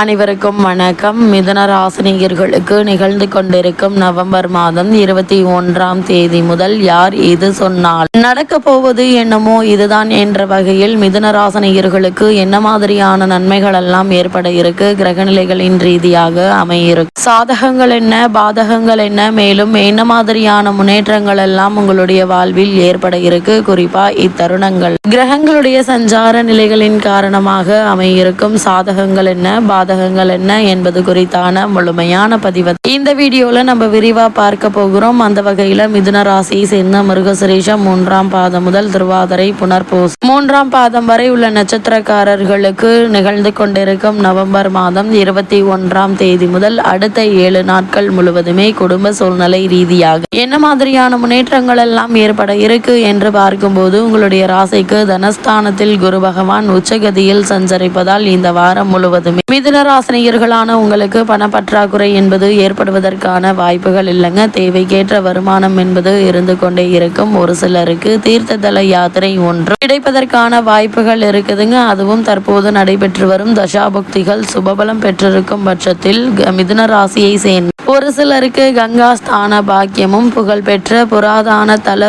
அனைவருக்கும் வணக்கம். மிதுன ராசினியர்களுக்கு நிகழ்ந்து கொண்டிருக்கும் நவம்பர் மாதம் இருபத்தி ஒன்றாம் தேதி முதல் யார் எது சொன்னால் நடக்க போவது என்னமோ இதுதான் என்ற வகையில் மிதுன ராசினியர்களுக்கு என்ன மாதிரியான நன்மைகள் எல்லாம் ஏற்பட இருக்கு? கிரகநிலைகளின் ரீதியாக அமையிருக்கு. சாதகங்கள் என்ன? பாதகங்கள் என்ன? மேலும் என்ன மாதிரியான முன்னேற்றங்கள் எல்லாம் உங்களுடைய வாழ்வில் ஏற்பட இருக்கு? குறிப்பா இத்தருணங்கள். கிரகங்களுடைய சஞ்சார நிலைகளின் காரணமாக அமையிருக்கும் சாதகங்கள் என்ன? பாதகங்கள் என்ன என்பது குறித்தான முழுமையான பதிவு. இந்த வீடியோல நம்ம விரிவா பார்க்க போகிறோம். அந்த வகையில மிதுன ராசியை சேர்ந்த மிருகசுரேஷம் மூன்றாம் பாதம் முதல் திருவாதிரை புனர்பூஸ் மூன்றாம் பாதம் வரை உள்ள நட்சத்திரக்காரர்களுக்கு நிகழ்ந்து கொண்டிருக்கும் நவம்பர் மாதம் இருபத்தி ஒன்றாம் தேதி முதல் அடுத்த ஏழு நாட்கள் முழுவதுமே குடும்ப சூழ்நிலை ரீதியாக என்ன மாதிரியான முன்னேற்றங்கள் எல்லாம் ஏற்பட இருக்கு என்று பார்க்கும்போது உங்களுடைய ராசிக்கு தனஸ்தானத்தில் குரு பகவான் உச்சகதியில் சஞ்சரிப்பதால் இந்த வாரம் முழுவதுமே மிதுன ராசினியர்களான உங்களுக்கு பணப்பற்றாக்குறை என்பது ஏற்படுவதற்கான வாய்ப்புகள் இல்லைங்க. தேவைக்கேற்ற வருமானம் என்பது இருந்து கொண்டே இருக்கும் ஒரு சிலருக்கு. தீர்த்ததல யாத்திரை ஒன்று கிடைப்பதற்கான வாய்ப்புகள் இருக்குதுங்க. அதுவும் தற்போது நடைபெற்று வரும் தசாபுக்திகள். சுபபலம் பெற்றிருக்கும் பட்சத்தில் மிதுன ராசியை சேர்ந்த ஒரு சிலருக்கு கங்கா ஸ்தான பாக்கியமும் புகழ்பெற்ற புராதான தல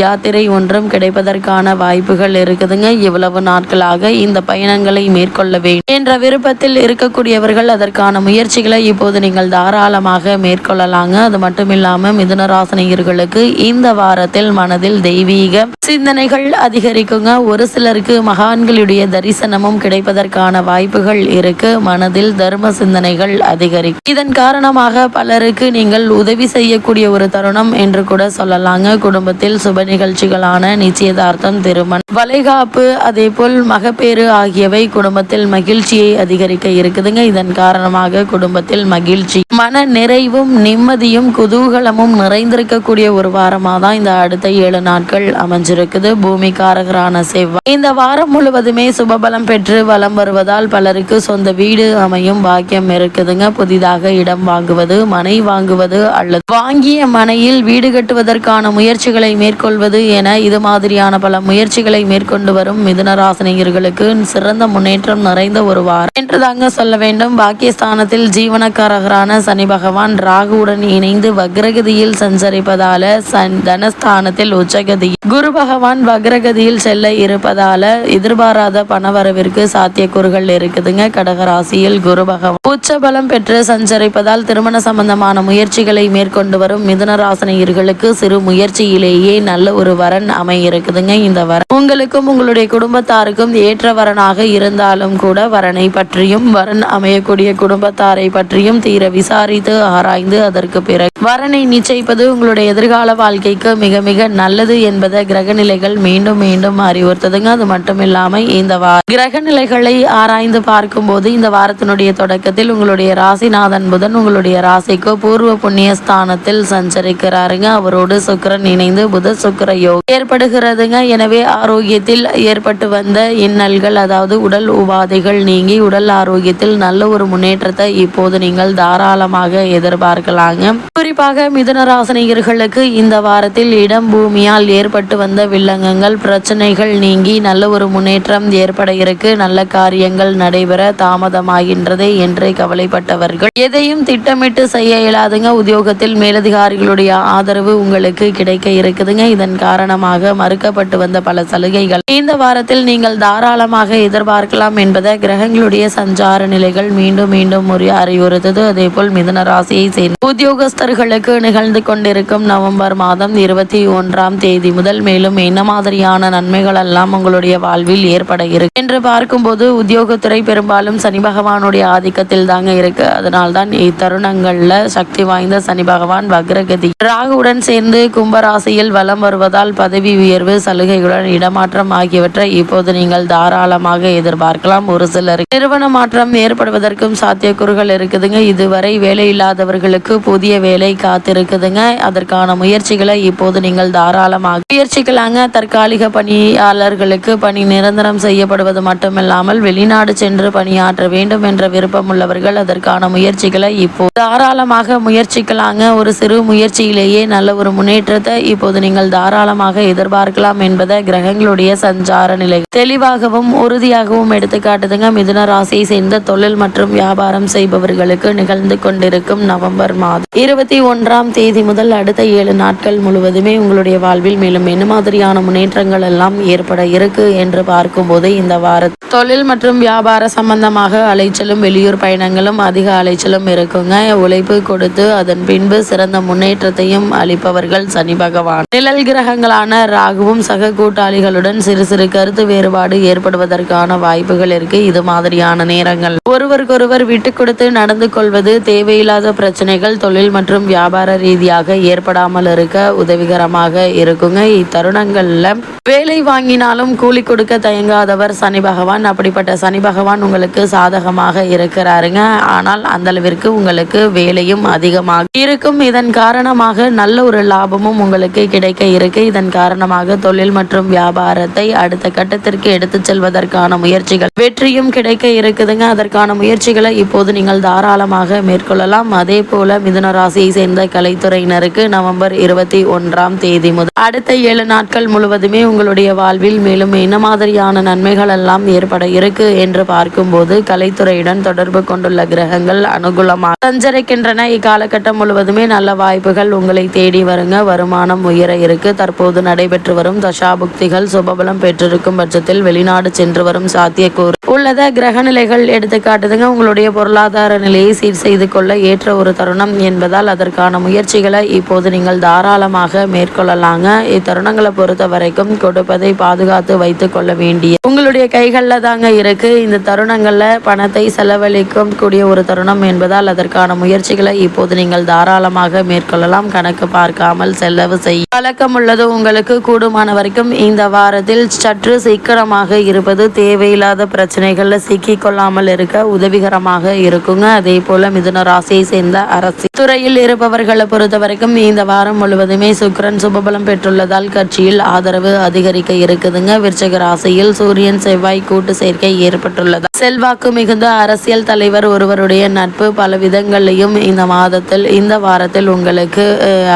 யாத்திரை ஒன்றும் கிடைப்பதற்கான வாய்ப்புகள் இருக்குதுங்க. இவ்வளவு நாட்களாக இந்த பயணங்களை மேற்கொள்ள வேண்டும் என்ற விருப்பத்தில் இருக்க இருக்கக்கூடியவர்கள் அதற்கான முயற்சிகளை இப்போது நீங்கள் தாராளமாக மேற்கொள்ளலாங்க. அது மட்டும் இல்லாம மிதுனராசினியர்களுக்கு இந்த வாரத்தில் மனதில் தெய்வீக சிந்தனைகள் அதிகரிக்குங்க. ஒரு சிலருக்கு மகான்களுடைய தரிசனமும் கிடைப்பதற்கான வாய்ப்புகள் இருக்கு. மனதில் தர்ம சிந்தனைகள் அதிகரிக்கும் இதன் காரணமாக பலருக்கு நீங்கள் உதவி செய்யக்கூடிய ஒரு தருணம் என்று கூட சொல்லலாங்க. குடும்பத்தில் சுப நிகழ்ச்சிகளான நிச்சயதார்த்தம் திருமணம் வளைகாப்பு அதே போல் மகப்பேறு ஆகியவை குடும்பத்தில் மகிழ்ச்சியை அதிகரிக்க இருக்குதுங்க. இதன் காரணமாக குடும்பத்தில் மகிழ்ச்சி மன நிறைவும் நிம்மதியும் குதூகலமும் நிறைந்திருக்கக்கூடிய ஒரு வாரமாக தான் இந்த அடுத்த ஏழு நாட்கள் அமைஞ்சிருக்குது. பூமிக்காரகரான செவ்வாய். இந்த வாரம் முழுவதுமே சுபபலம் பெற்று வலம் வருவதால் பலருக்கு சொந்த வீடு அமையும் பாக்கியம் இருக்குதுங்க. புதிதாக இடம் வாங்குவது மனை வாங்குவது அல்லது வாங்கிய மனையில் வீடு கட்டுவதற்கான முயற்சிகளை மேற்கொள்வது என இது மாதிரியான பல முயற்சிகளை மேற்கொண்டு வரும் மிதுனராசினியர்களுக்கு சிறந்த முன்னேற்றம் நிறைந்த ஒரு வாரம். என்று தாங்க சொல்ல வேண்டும். பாக்கியஸ்தானத்தில் ஜீவனக்காரகரான சனி பகவான் ராகுவுடன் இணைந்து வக்ரகதியில் சஞ்சரிப்பதால சன் தனஸ்தானத்தில் உச்சகதி. குரு பகவான் வக்ரகதியில் செல்ல இருப்பதால எதிர்பாராத பணவரவிற்கு சாத்தியக்கூறுகள் இருக்குதுங்க. கடகராசியில் குரு பகவான். உச்சபலம் பெற்று சஞ்சரிப்பதால் திருமண சம்பந்தமான முயற்சிகளை மேற்கொண்டு வரும் மிதுனராசனையர்களுக்கு சிறு முயற்சியிலேயே நல்ல ஒரு வரன் அமையிருக்குதுங்க இந்த வரன். உங்களுக்கும் உங்களுடைய குடும்பத்தாருக்கும் ஏற்ற வரனாக இருந்தாலும் கூட வரனை பற்றியும் வரன் அமையக்கூடிய குடும்பத்தாரை பற்றியும் தீர விசாரித்து ஆராய்ந்து அதற்கு பிறகு வரனை நிச்சயிப்பது உங்களுடைய எதிர்கால வாழ்க்கைக்கு மிக மிக நல்லது என்பதை கிரகநிலைகள் மீண்டும் மீண்டும் அறிவுறுத்துதுங்க. அது மட்டும் இல்லாம இந்த வார கிரகநிலைகளை ஆராய்ந்து பார்க்கும்போது இந்த வாரத்தினுடைய தொடக்கத்தில் உங்களுடைய ராசிநாதன் புதன் உங்களுடைய ராசிக்கு பூர்வ புண்ணிய ஸ்தானத்தில் சஞ்சரிக்கிறாருங்க. அவரோடு சுக்கிரன் இணைந்து புத சுக்கர யோகம் ஏற்படுகிறதுங்க. எனவே ஆரோக்கியத்தில் ஏற்பட்டு வந்த இன்னல்கள் அதாவது உடல் உபாதைகள் நீங்கி உடல் ஆரோக்கியத்தில் நல்ல ஒரு முன்னேற்றத்தை இப்போது நீங்கள் தாராள தாராளமாக எதிர்பார்க்கலாங்க. குறிப்பாக மிதுனராசனிகர்களுக்கு இந்த வாரத்தில் இடம் பூமியால் ஏற்பட்டு வந்த வில்லங்கங்கள் பிரச்சனைகள் நீங்கி நல்ல ஒரு முன்னேற்றம் ஏற்பட இருக்கு. நல்ல காரியங்கள் நடைபெற தாமதமாகின்றதே என்று கவலைப்பட்டவர்கள். எதையும் திட்டமிட்டு செய்ய இயலாதுங்க. உத்தியோகத்தில் மேலதிகாரிகளுடைய ஆதரவு உங்களுக்கு கிடைக்க இருக்குதுங்க. இதன் காரணமாக மறுக்கப்பட்டு வந்த பல சலுகைகள். இந்த வாரத்தில் நீங்கள் தாராளமாக எதிர்பார்க்கலாம் என்பதை கிரகங்களுடைய சஞ்சார நிலைகள் மீண்டும் மீண்டும் முறை அறிவுறுத்தது. அதே போல் மிதுன ராசியை சேர்ந்த உத்தியோகஸ்தர்களுக்கு நிகழ்ந்து கொண்டிருக்கும் நவம்பர் மாதம் இருபத்தி ஒன்றாம் தேதி முதல் மேலும் என்ன மாதிரியான நன்மைகள் எல்லாம் உங்களுடைய வாழ்வில் ஏற்பட இருக்கு? என்று பார்க்கும்போது உத்தியோகத்துறை பெரும்பாலும் சனி பகவானுடைய ஆதிக்கத்தில் தாங்க இருக்கு. அதனால்தான் இத்தருணங்கள்ல சக்தி வாய்ந்த சனி பகவான் வக்ரகதி. ராகுவுடன் சேர்ந்து கும்பராசியில் வலம் வருவதால் பதவி உயர்வு சலுகைகளுடன் இடமாற்றம் ஆகியவற்றை இப்போது நீங்கள் தாராளமாக எதிர்பார்க்கலாம். ஒரு சிலர் நிறுவன மாற்றம் ஏற்படுவதற்கும் சாத்தியக்கூறுகள் இருக்குதுங்க. இதுவரை வேலை இல்லாதவர்களுக்கு புதிய வேலை காத்திருக்குதுங்க. அதற்கான முயற்சிகளை இப்போது நீங்கள் தாராளமாக முயற்சிக்கலாங்க. தற்காலிக பணியாளர்களுக்கு பணி நிரந்தரம் செய்யப்படுவது மட்டுமில்லாமல் வெளிநாடு சென்று பணியாற்ற வேண்டும் என்ற விருப்பம் உள்ளவர்கள் அதற்கான முயற்சிகளை இப்போ தாராளமாக முயற்சிக்கலாங்க. ஒரு சிறு முயற்சியிலேயே நல்ல ஒரு முன்னேற்றத்தை இப்போது நீங்கள் தாராளமாக எதிர்பார்க்கலாம் என்பதை கிரகங்களுடைய சஞ்சார நிலை தெளிவாகவும் உறுதியாகவும் எடுத்துக்காட்டுதுங்க. மிதுன ராசியை சேர்ந்த தொழில் மற்றும் வியாபாரம் செய்பவர்களுக்கு நிகழ்ந்து கொண்டிருக்கும் நவம்பர் மாதம் இருபத்தி ஒன்றாம் தேதி முதல் அடுத்த ஏழு நாட்கள் முழுவதுமே உங்களுடைய வாழ்வில் மேலும் என்ன மாதிரியான முன்னேற்றங்கள் எல்லாம் ஏற்பட இருக்கு என்று பார்க்கும்போது இந்த வார தொழில் மற்றும் வியாபார சம்பந்தமாக அலைச்சலும் வெளியூர் பயணங்களும் அதிக அலைச்சலும் இருக்குங்க. உழைப்பு கொடுத்து அதன் பின்பு சிறந்த முன்னேற்றத்தையும் அளிப்பவர்கள் சனி பகவான். நிழல் கிரகங்களான ராகுவும் சக கூட்டாளிகளுடன் சிறு சிறு கருத்து வேறுபாடு ஏற்படுவதற்கான வாய்ப்புகள் இருக்கு. இது மாதிரியான நேரங்கள். ஒருவருக்கொருவர் விட்டு கொடுத்து நடந்து கொள்வது தேவையில்லாத பிரச்சனைகள் தொழில் மற்றும் வியாபார ரீதியாக ஏற்படாமல் இருக்க உதவிகரமாக இருக்குங்க. இத்தருணங்களில் வேலை வாங்கினாலும் கூலி கொடுக்க தயங்காதவர் சனி பகவான். அப்படிப்பட்ட சனி பகவான் உங்களுக்கு சாதகமாக இருக்கிறாருங்க. ஆனால் அந்த அளவிற்கு உங்களுக்கு வேலையும் அதிகமாக இருக்கும். இதன் காரணமாக நல்ல ஒரு லாபமும் உங்களுக்கு கிடைக்க இருக்கு. இதன் காரணமாக தொழில் மற்றும் வியாபாரத்தை அடுத்த கட்டத்திற்கு எடுத்து செல்வதற்கான முயற்சிகள் வெற்றியும் கிடைக்க இருக்குதுங்க. அதற்கான முயற்சிகளை இப்போது நீங்கள் தாராளமாக மேற்கொள்ளலாம். அதே போல மிதுன ராசியை சேர்ந்த கலைத்துறையினருக்கு நவம்பர் இருபத்தி ஒன்றாம் தேதி முதல் அடுத்த ஏழு நாட்கள் முழுவதுமே உங்களுடைய வாழ்வில் மேலும் என்ன மாதிரியான நன்மைகள் எல்லாம் ஏற்பட இருக்கு என்று பார்க்கும்போது கலைத்துறையுடன் தொடர்பு கொண்டுள்ள கிரகங்கள் அனுகூலமாக சஞ்சரிக்கின்றன. இக்காலகட்டம் முழுவதுமே நல்ல வாய்ப்புகள் உங்களை தேடி வருங்க. வருமானம் உயர இருக்கு. தற்போது நடைபெற்று வரும் தசாபுக்திகள் சுபபலம் பெற்றிருக்கும் பட்சத்தில் வெளிநாடு சென்று வரும் சாத்தியக்கூறு உள்ளத கிரக நிலைகள் எடுத்து காட்டுதுங்க உங்களுடைய பொருளாதார நிலையை சீர் செய்து கொள்ள ஏற்ற ஒரு தருணம் என்பதால் அதற்கான முயற்சிகளை இப்போது நீங்கள் தாராளமாக மேற்கொள்ளலாங்க. இத்தருணங்களை பொறுத்த வரைக்கும் கொடுப்பதை பாதுகாத்து வைத்துக் கொள்ள வேண்டிய உங்களுடைய கைகளில் தாங்க இருக்கு. இந்த தருணங்களில் பணத்தை செலவழிக்கும் கூடிய ஒரு தருணம் என்பதால் அதற்கான முயற்சிகளை இப்போது நீங்கள் தாராளமாக மேற்கொள்ளலாம். கணக்கு பார்க்காமல் செலவு செய்ய பழக்கம் உள்ளது உங்களுக்கு. கூடுமான வரைக்கும் இந்த வாரத்தில் சற்று சிக்கனமாக இருப்பது தேவையில்லாத பிரச்சனைகள்ல சிக்கி கொள்ளாமல் இருக்க உதவிகரமாக இருக்குங்க. அதே போல மிதுன ராசியை சேர்ந்த அரசு துறையில் இருப்பவர்களை பொறுத்த வரைக்கும் இந்த வாரம் முழுவதுமே சுக்கிரன் சுபபலம் பெற்றுள்ளதால் கட்சியில் ஆதரவு அதிகரிக்க இருக்குதுங்க. விருச்சக ராசியில் சூரியன் செவ்வாய் கூட்டு சேர்க்கை ஏற்பட்டுள்ளது. செல்வாக்கு மிகுந்த அரசியல் தலைவர் ஒருவருடைய நட்பு பல விதங்களையும் இந்த மாதத்தில் இந்த வாரத்தில் உங்களுக்கு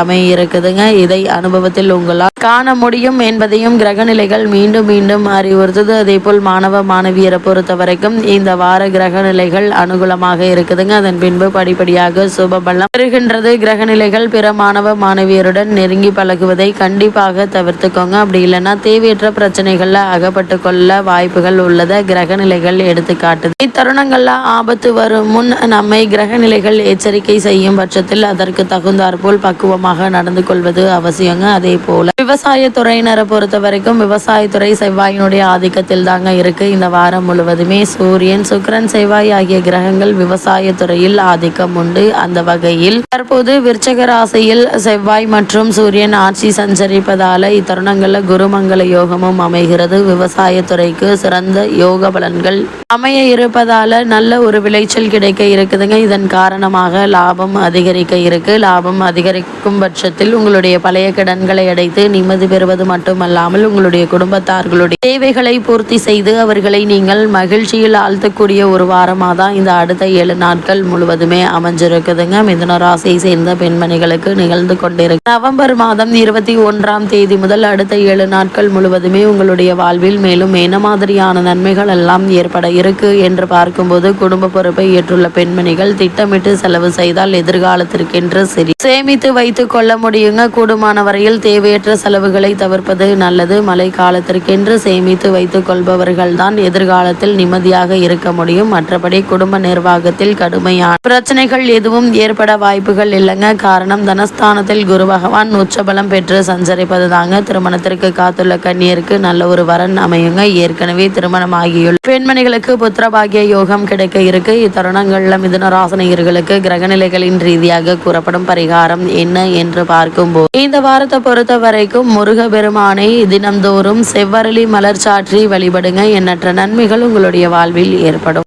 அமைய இருக்குதுங்க இதை அனுபவத்தில் உங்களால் காண முடியும் என்பதையும் கிரகநிலைகள் மீண்டும் மீண்டும் அறிவுறுத்துது. அதே போல் மாணவ மாணவியரை பொறுத்த வரைக்கும் இந்த வார கிரக நிலைகள் அனுகூலமாக இருக்குதுங்க. அதன் பின்பு படிப்படியாக சுபபலம் பெறுகின்றது. கிரக நிலைகள் பிற மாணவ மாணவியருடன் நெருங்கி பழகுவதை கண்டிப்பாக தவிர்த்துக்கோங்க. அப்படி இல்லைன்னா தேவையற்ற பிரச்சனைகள்ல அகப்பட்டு கொள்ள வாய்ப்புகள் உள்ளத கிரக நிலைகள் எடுத்து காட்டுது இத்தருணங்கள்ல ஆபத்து வரும் முன் நம்மை கிரக நிலைகள் எச்சரிக்கை செய்யும் பட்சத்தில் அதற்கு தகுந்தாற்போல் பக்குவமாக நடந்து கொள்வது அவசியங்க. அதே போல விவசாய துறையினரை பொறுத்த வரைக்கும் விவசாயத்துறை செவ்வாயினுடைய ஆதிக்கத்தில் தாங்க இருக்கு. இந்த வாரம் முழுவதுமே சூரியன் சுக்கிரன் செவ்வாய் ஆகிய கிரகங்கள் விவசாய துறையில் ஆதிக்கம் உண்டு. அந்த வகையில் தற்போது விருச்சக ராசியில் செவ்வாய் மற்றும் சூரியன் ஆட்சி சஞ்சரிப்பதால இத்தருணங்கள்ல குருமங்கல யோகமும் அமைகிறது. விவசாய துறைக்கு சிறந்த யோக பலன்கள் அமைய இருப்பதால நல்ல ஒரு விளைச்சல் கிடைக்க இருக்குதுங்க. இதன் காரணமாக லாபம் அதிகரிக்க இருக்கு. லாபம் அதிகரிக்கும் பட்சத்தில் உங்களுடைய பழைய கடன்களை அடைத்து நிம்மதி பெறுவது மட்டுமல்லாமல் உங்களுடைய குடும்பத்தார்களுடைய தேவைகளை பூர்த்தி செய்து அவர்களை நீங்கள் மகிழ்ச்சியில் ஆழ்த்தக்கூடிய ஒரு வாரமாக தான் இந்த அடுத்த ஏழு நாட்கள் முழுவதுமே அமைஞ்சிருக்குதுங்க. மிதுன ராசியை சேர்ந்த பெண்மணிகளுக்கு நிகழ்ந்து கொண்டிருக்கு. நவம்பர் மாதம் இருபத்தி ஒன்றாம் தேதி முதல் அடுத்த ஏழு நாட்கள் முழுவதுமே உங்களுடைய வாழ்வில் மேலும் என்ன மாதிரியான நன்மைகள் எல்லாம் ஏற்பட இருக்கு என்று பார்க்கும்போது குடும்ப பொறுப்பை ஏற்றுள்ள பெண்மணிகள் திட்டமிட்டு செலவு செய்தால் எதிர்காலத்திற்கென்று சரி சேமித்து வைத்துக் கொள்ள முடியுங்க. கூடுமான வரையில் தேவையற்ற செலவுகளை தவிர்ப்பது நல்லது. மழை காலத்திற்கென்று சேமித்து வைத்துக் கொள்பவர்கள் தான் எதிர்காலத்தில் நிம்மதியாக இருக்க முடியும். மற்றபடி குடும்ப நிர்வாகத்தில் கடுமையான பிரச்சனைகள் எதுவும் ஏற்பட வாய்ப்புகள் இல்லைங்க. காரணம் தனஸ்தானத்தில் குரு பகவான் உச்சபலம் பெற்று சஞ்சரிப்பது தாங்க திருமணத்திற்கு காத்துள்ள கண்ணியருக்கு நல்ல ஒரு வரன் அமையுங்க. ஏற்கனவே திருமணம் ஆகியுள்ள பெண்மணிகளுக்கு புத்திரபாகிய யோகம் கிடைக்க இருக்கு. இத்தருணங்கள்ல மிதுன ராசனையர்களுக்கு கிரகநிலைகளின் ரீதியாக கூறப்படும் பரிகாரம் என்ன என்று பார்க்கும்போது இந்த வாரத்தை பொறுத்த வரைக்கும் முருக முருகபெருமானை தினம்தோறும் செவ்வரளி மலர் சாற்றி வழிபடுங்க. எண்ணற்ற நன்மைகள் உங்களுடைய வாழ்வில் ஏற்படும்.